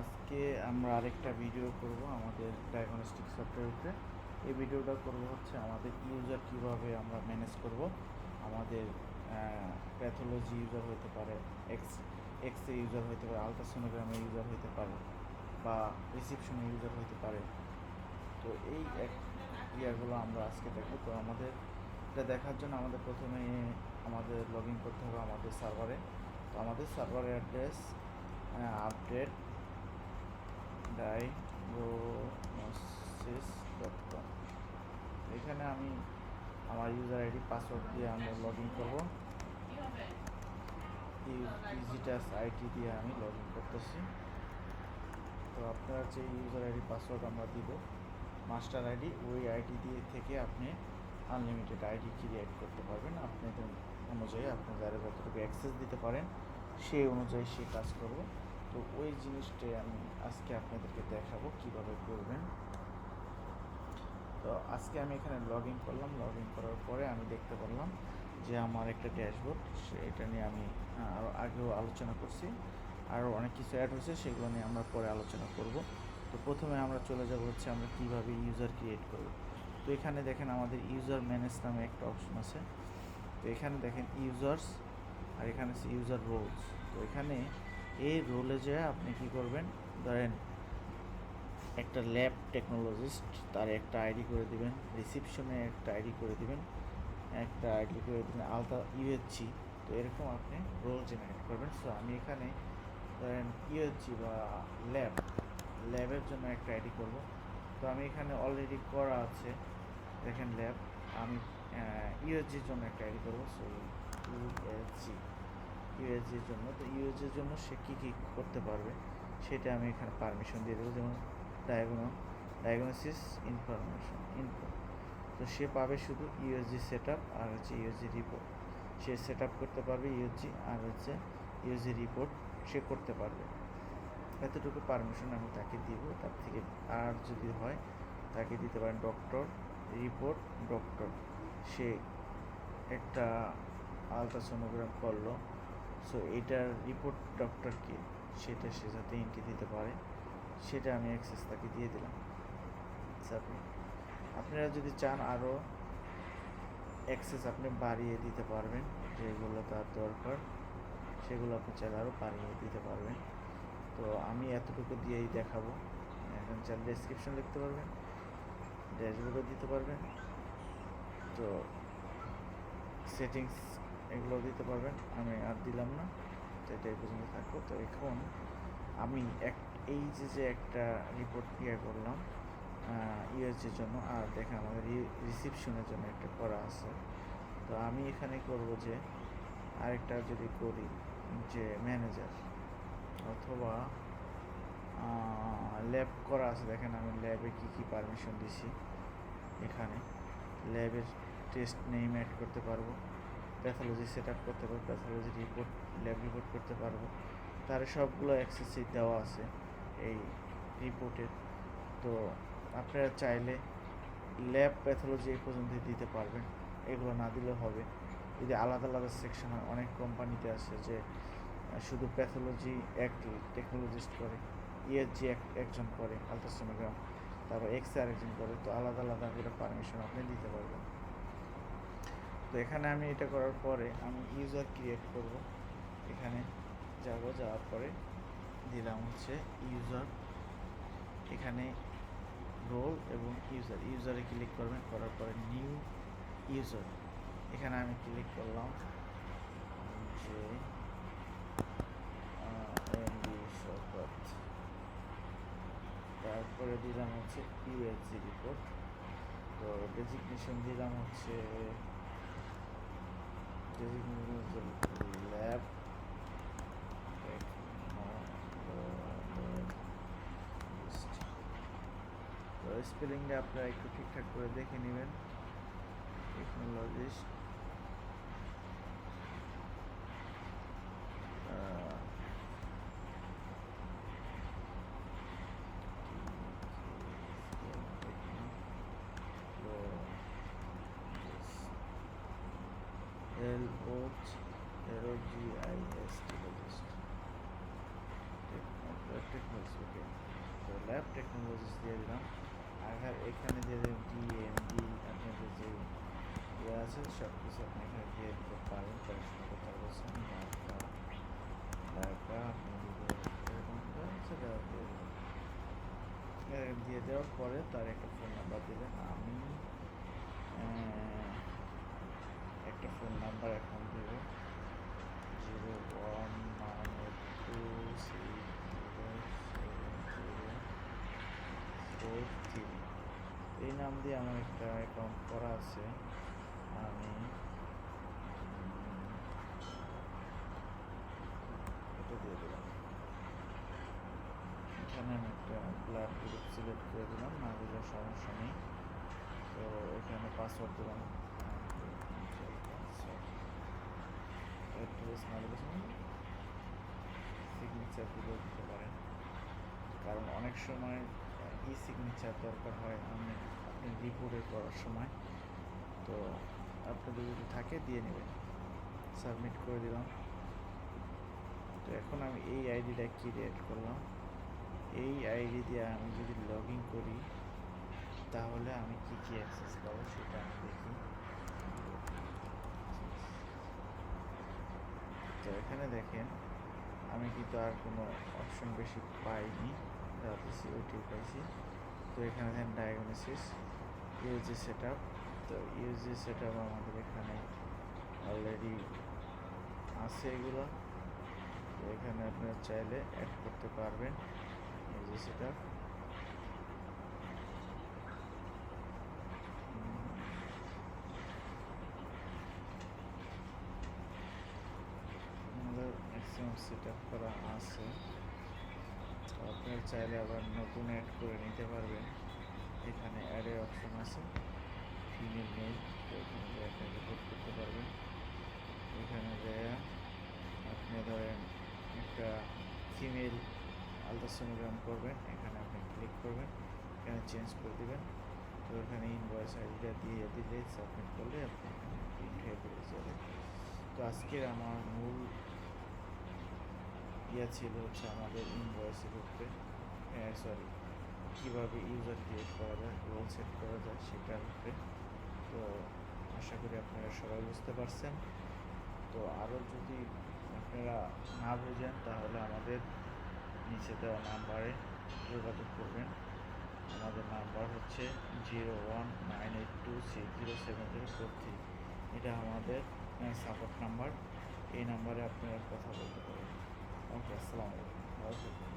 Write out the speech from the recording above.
আজকে আমরা আরেকটা ভিডিও করব আমাদের ডায়াগনস্টিক সফটওয়্যারতে এই ভিডিওটা করব হচ্ছে আমাদের ইউজার কীভাবে আমরা ম্যানেজ করব। আমাদের প্যাথোলজি ইউজার হতে পারে এক্স এক্স রে ইউজার হতে পারে আলট্রাসোনোগ্রামে ইউজার হতে পারে, বা রিসিপশনে ইউজার হতে পারে। তো এই এক ইয়ারগুলো আমরা আজকে দেখব। তো আমাদের, এটা দেখার জন্য আমাদের প্রথমে আমাদের লগ ইন করতে হবে আমাদের সার্ভারে তো আমাদের সার্ভারের address update diagnosis dot com এখানে আমি আমার ইউজার আইডি পাসওয়ার্ড দিয়ে আমি লগ ইন করব ইজিটাস আইটি দিয়ে আমি লগ ইন করতেছি। তো আপনার যে ইউজার আইডি পাসওয়ার্ড আমরা দিব মাস্টার আইডি ওই আইডি দিয়ে থেকে আপনি আনলিমিটেড আইডি ক্রিয়েট করতে পারবেন। আপনাদের অনুযায়ী আপনি যারা যতটুকু অ্যাক্সেস দিতে পারেন, সেই অনুযায়ী সে কাজ করবে। তো ওই জিনিসটাই আমি আজকে আপনাদেরকে দেখাবো কীভাবে করবেন। তো আজকে আমি এখানে লগ ইন করলাম। লগ ইন করার পরে আমি দেখতে পারলাম যে আমার একটা ড্যাশবোর্ড এটা নিয়ে আমি আরও আগেও আলোচনা করছি। আরও অনেক কিছু অ্যাড হয়েছে, সেগুলো নিয়ে আমরা পরে আলোচনা করব। তো প্রথমে আমরা চলে যাব হচ্ছে আমরা কীভাবে ইউজার ক্রিয়েট করব। তো এখানে দেখেন আমাদের ইউজার ম্যানেজ নামে একটা অপশন আছে। তো এখানে দেখেন ইউজার্স আর এখানে আছে ইউজার রোলস তো এখানে এই রোলে যে আপনি কি করবেন? ধরেন, একটা ল্যাব টেকনোলজিস্ট তার একটা আইডি করে দিবেন রিসিপশনে একটা আইডি করে দিবেন, একটা আইডি করে দিবেন, আলতা ইউএসজি তো এরকম আপনি রোল জেনারেট করবেন। সো আমি এখানে ধরেন ইউএসজি বা ল্যাব ল্যাবের জন্য একটা আইডি করব। তো আমি এখানে অলরেডি করা আছে, দেখেন ল্যাব আমি ইউএসজির জন্য একটা আইডি করব। সো ইউএসজি ইউএসজির জন্য। তো ইউএসজির জন্য সে কী কী করতে পারবে সেটা আমি এখানে পারমিশন দিয়ে দেবো। যেমন ডায়াগনো ডায়াগনোসিস ইনফরমেশন ইনফো তো সে পাবে শুধু ইউএসজি সেট আপ আর হচ্ছে ইউএসজি রিপোর্ট সে সেট আপ করতে পারবে ইউএসজি আর হচ্ছে ইউএসজি রিপোর্ট সে করতে পারবে। এতটুকু পারমিশন আমি তাকে দিব। তার থেকে আর যদি হয়, তাকে দিতে পারেন ডক্টর রিপোর্ট ডক্টর সে একটা আলট্রাসোনোগ্রাম করল। সো এটার রিপোর্ট ডক্টরকে সেটা সে যাতে এন্ট্রি দিতে পারে, সেটা আমি অ্যাক্সেস তাকে দিয়ে দিলাম। সাবমিট আপনারা যদি চান আরও অ্যাক্সেস আপনি বাড়িয়ে দিতে পারবেন, যেগুলো তার দরকার, সেগুলো আপনি চাইলে আরও বাড়িয়ে দিতে পারবেন। তো আমি এতটুকু দিয়েই দেখাবো। এখন চাইলে ডেসক্রিপশন লিখতে পারবেন ড্যাশবোর্ডও দিতে পারবেন। তো সেটিংস এগুলো দিতে পারবেন। আমি আর দিলাম না। তো এটাই পর্যন্ত থাকব তো এখন আমি এক, এই যে যে একটা রিপোর্ট ক্রিয়া করলাম ইউএসজির জন্য, আর দেখেন আমাদের রিসিপশনের জন্য একটা করা আছে। তো আমি এখানে করব যে, আরেকটা যদি করি যে ম্যানেজার অথবা ল্যাব করা আছে। দেখেন আমি ল্যাবে কী কী পারমিশন দিছি। এখানে ল্যাবের টেস্ট নেম অ্যাড করতে পারব। প্যাথোলজি সেট আপ করতে পারব প্যাথোলজি রিপোর্ট ল্যাব রিপোর্ট করতে পারব। তার সবগুলো অ্যাক্সেসই দেওয়া আছে এই রিপোর্টের তো আপনারা চাইলে ল্যাব প্যাথোলজি এই পর্যন্ত দিতে পারবেন, এগুলো না দিলেও হবে। যদি আলাদা আলাদা সেকশন হয়, অনেক কোম্পানিতে আছে যে শুধু প্যাথোলজি এক টেকনোলজিস্ট করে ইএসজি এক একজন করে আলট্রাসোনোগ্রাম তারপর এক্স আর একজন করে, তো আলাদা আলাদা করে পারমিশন আপনি দিতে পারবেন। তো এখানে আমি এটা করার পরে আমি ইউজার ক্রিয়েট করব। এখানে যাব, যাওয়ার পরে দিলাম হচ্ছে ইউজার এখানে রোল এবং ইউজার ইউজারে ক্লিক করবেন, করার পরে নিউ ইউজার এখানে আমি ক্লিক করলাম যে শপথ তারপরে দিলাম হচ্ছে ইউএসজি রিপোর্ট তো ডেজিগনেশন দিলাম হচ্ছে ল্যাব তো স্পেলিংটা আপনারা একটু ঠিকঠাক করে দেখে নেবেন। Technologist L O G I S technologist technologist okay তো ল্যাব টেকনোলজিস দিয়ে দিলাম আর এখানে দিয়ে দেবেন ডিএমডি আপনাদের যে ইয়ে আছে সব কিছু আপনি এখানে দিয়ে দিতে পারেন পড়াশোনা করতে পারছেন ঢাকা ঢাকা আপনি দিয়ে দেওয়ার পরে তার একটা ফোন নাম্বার দেবেন আমি একটা ফোন নাম্বার এখন দেবে। Zero one nine eight two six zero seven zero four three এই নাম দিয়ে আমার একটা অ্যাকাউন্ট করা আছে। আমি এটা দিয়ে দিলাম। এখানে আমি একটা ব্লাড গ্রুপ সিলেক্ট করে দিলাম, না দিলে সমস্যা নেই। তো এখানে পাসওয়ার্ড দিলাম। অ্যাড্রেস না দিলে সিগনেচার দিলেও দিতে পারেন। কারণ অনেক সময় ই সিগনেচার দরকার হয় আমি আপনি রিপোর্টে করার সময়। তো আপনাদের যদি থাকে, দিয়ে নেবেন। সাবমিট করে দিলাম। তো এখন আমি এই আইডিটা ক্রিয়েট করলাম। এই আইডি দিয়ে আমি যদি লগ ইন করি, তাহলে আমি কী কী অ্যাক্সেস পাবো সেটা আমি দেখি। তো এখানে দেখেন, আমি কিন্তু আর কোনো অপশন বেশি পাইনি। তাতে সিওটি পাইছি। তো এখানে দেখেন ডায়াগনোসিস ইউজি সেট আপ তো ইউজি সেট আপ আমাদের এখানে অলরেডি আছে এগুলো। তো এখানে আপনারা চাইলে অ্যাড করতে পারবেন ইউজি সেট আপ আমাদের ম্যাক্সিমাম সেট করা আছে। তো আপনারা চাইলে আবার নতুন অ্যাড করে নিতে পারবেন। এখানে অ্যাডের অপশন আছে। ফিমেল মেল তো এখানে যে আপনি রিপোর্ট করতে পারবেন। এখানে যে আপনি ধরেন একটা ফিমেল আলট্রাসোনোগ্রাম করবেন। এখানে আপনি ক্লিক করবেন। এখানে চেঞ্জ করে দেবেন। তো এখানে ইনভয়েস আইডিটা দিয়ে দিলে সাবমিট করলে আপনি এখানে প্রিন্ট হয়ে যাবে। তো আজকের আমার মূল ইয়া ছিল হচ্ছে আমাদের ইনভয়েসের উপরে। সরি কীভাবে ইউজার ক্রিয়েট করা যায় রোল সেট করা যায় সেটার উপরে। তো আশা করি আপনারা সবাই বুঝতে পারছেন। তো আরও যদি আপনারা না বোঝেন, তাহলে আমাদের নিচে দেওয়া নাম্বারে যোগাযোগ করবেন। আমাদের নাম্বার হচ্ছে zero one nine eight two six zero seven zero four three. এটা আমাদের সাপোর্ট নাম্বার এই নাম্বারে আপনারা কথা বলতে পারেন। 同死亡的老师。